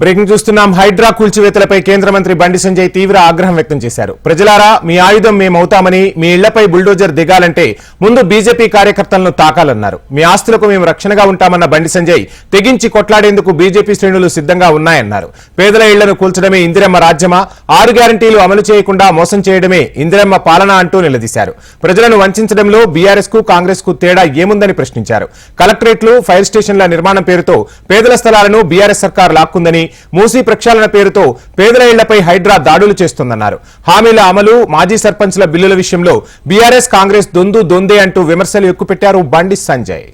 Breaking చూస్తున్నాం. హైడ్రా కూల్చివేతలపై కేంద్ర మంత్రి బండి సంజయ్ తీవ్ర ఆగ్రహం వ్యక్తం చేశారు. ప్రజలారా మీ ఆయుధం మేమవుతామని మీ ఇళ్ళపై బుల్డోజర్ దిగాలంటే ముందు బీజేపీ కార్యకర్తలను తాకాలన్నారు. మీ ఆస్తులకు మేము రక్షణగా ఉంటామన్న బండి సంజయ్ తెగించి కొట్లాడేందుకు బీజేపీ శ్రేణులు సిద్ధంగా ఉన్నాయన్నారు. పేదల ఇళ్ళను కూల్చడమే ఇందిరమ్మ రాజ్యమా? ఆరు గ్యారంటీలు అమలు చేయకుండా మోసం చేయడమే ఇందిరమ్మ పాలన అంటూ నిలదీశారు. ప్రజలను వంచడంలో బీఆర్ఎస్కు కాంగ్రెస్కు తేడా ఏముందని ప్రశ్నించారు. కలెక్టరేట్లు ఫైర్ స్టేషన్ల నిర్మాణం పేరుతో పేదల స్థలాలను బీఆర్ఎస్ సర్కార్ లాక్కుందని మూసీ ప్రక్షాళన పేరుతో పేదల ఇళ్ళపై హైడ్రా దాడులు చేస్తోందన్నారు. హామీల అమలు మాజీ సర్పంచ్ల బిల్లుల విషయంలో బీఆర్ఎస్ కాంగ్రెస్ దొందు దొందే అంటూ విమర్శలు ఎక్కుపెట్టారు బండి సంజయ్.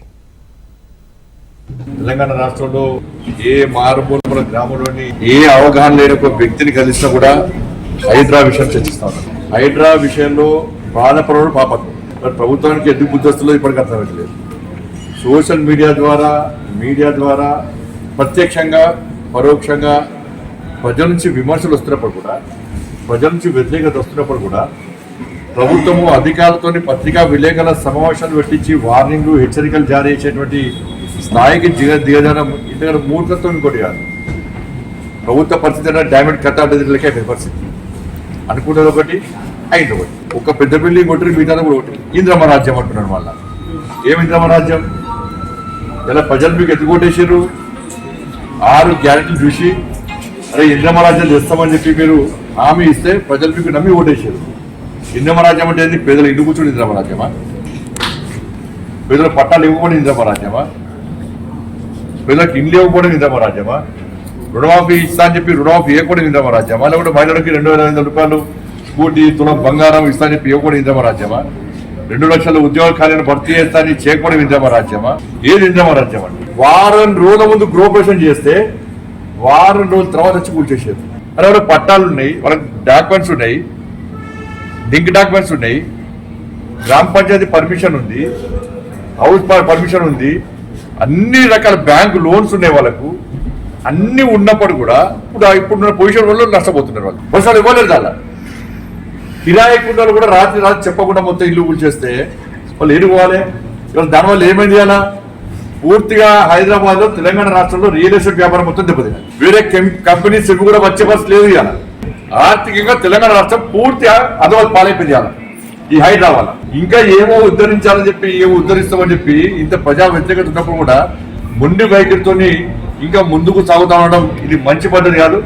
తెలంగాణ రాష్ట్రంలో ఏ మారుమూల గ్రామంలోని ఏ అవగాహన లేని ఒక వ్యక్తిని కలిసినా కూడా హైడ్రా విషయం చర్చిస్తాను హైడ్రా విషయంలో బాధపడడం పాపం. మరి ప్రభుత్వానికి ఎందుకు బుద్ధిస్తుందో ఇప్పటికీ అర్థమవుతలేదు సోషల్ మీడియా ద్వారా మీడియా ద్వారా ప్రత్యక్షంగా పరోక్షంగా ప్రజల నుంచి విమర్శలు వస్తున్నప్పుడు కూడా ప్రజల నుంచి వ్యతిరేకత వస్తున్నప్పుడు కూడా ప్రభుత్వము అధికారులతోని పత్రికా విలేకరుల సమావేశాలు పెట్టించి వార్నింగ్లు హెచ్చరికలు జారీ చేసేటువంటి స్థాయికి దిగ దిగజారం ఇంతకంటే మూర్ఖత్వం ఇంకోటి కాదు. ప్రభుత్వ పరిస్థితి అంటే డ్యామేజ్ కట్టాలి లెక్క పరిస్థితి. అనుకున్నది ఒకటి అయింది ఒకటి. ఒక పెద్ద బిల్డింగ్ ఒకటి మిగతా కూడా ఒకటి ఇంద్రమ రాజ్యం అంటున్నాడు మళ్ళీ. ఏమి ఇంద్రమ రాజ్యం? ఇలా ప్రజలు మీకు ఎత్తి ఆరు గ్యారెంటీలు చూసి అరే ఇంద్రమరాజ్యం చేస్తామని చెప్పి మీరు హామీ ఇస్తే ప్రజలు మీకు నమ్మి ఓటేసారు ఇంద్రమరాజ్యం అంటే ఏంది? పేదలు ఇంటి కూర్చుని ఇంద్రమరాజ్యమా పేదల పట్టాలు ఇవ్వకపోవడం ఇంద్రమరాజ్యమా పేదలకు ఇండ్లు ఇవ్వకపోవడం ఇంద్రమరాజ్యమా రుణమాఫీ ఇస్తా అని చెప్పి రుణమాఫీ ఇవ్వకూడదు ఇంద్రమరాజ్యమా లేకుంటే మహిళలకి రెండు వేల ఐదు రూపాయలు స్కూటీ తులం బంగారం ఇస్తా అని చెప్పి ఇవ్వకూడదు ఇంద్రమరాజ్యమా రెండు లక్షల ఉద్యోగ ఖాళీలను భర్తీ చేస్తా అని చేయకూడదు ఇంద్రమరాజ్యమా ఏది ఇంద్రమరాజ్యం అండి వారం రోజుల ముందు గ్రోపరేషన్ చేస్తే వారం రోజుల తర్వాత వచ్చి కూల్చేసేది అరే వాళ్ళ పట్టాలు ఉన్నాయి వాళ్ళకి డాక్యుమెంట్స్ ఉన్నాయి లింక్ డాక్యుమెంట్స్ ఉన్నాయి గ్రామ పంచాయతీ పర్మిషన్ ఉంది హౌస్ పర్మిషన్ ఉంది అన్ని రకాల బ్యాంక్ లోన్స్ ఉన్నాయి వాళ్ళకు అన్ని ఉన్నప్పుడు కూడా ఇప్పుడు ఇప్పుడున్న పొజిషన్ వల్ల నష్టపోతున్నారు వాళ్ళు. ఒకసారి ఇవ్వలేదు అలా కిరాయి కూడా రాత్రి రాత్రి చెప్పకుండా మొత్తం ఇల్లు కూల్చేస్తే వాళ్ళు ఏడు పోవాలి? ఇవాళ దానివల్ల ఏమైంది అలా పూర్తిగా హైదరాబాద్లో తెలంగాణ రాష్ట్రంలో రియల్ ఎస్టేట్ వ్యాపారం మొత్తం దెబ్బతింది వేరే కంపెనీస్ ఇవి కూడా వచ్చే పరిస్థితి లేదు ఇవాళ. ఆర్థికంగా తెలంగాణ రాష్ట్రం పూర్తిగా అదవాళ్ళు పాలైపోయింది ఇవాళ. ఈ హైదరాబాద్. ఇంకా ఏమో ఉద్ధరించాలని చెప్పి ఏమో ఉద్ధరిస్తామని చెప్పి ఇంత ప్రజా వ్యతిరేకత ఉన్నప్పుడు కూడా మొండి వైఖరితోని ఇంకా ముందుకు సాగుతా ఉండడం ఇది మంచి పద్ధతి కాదు.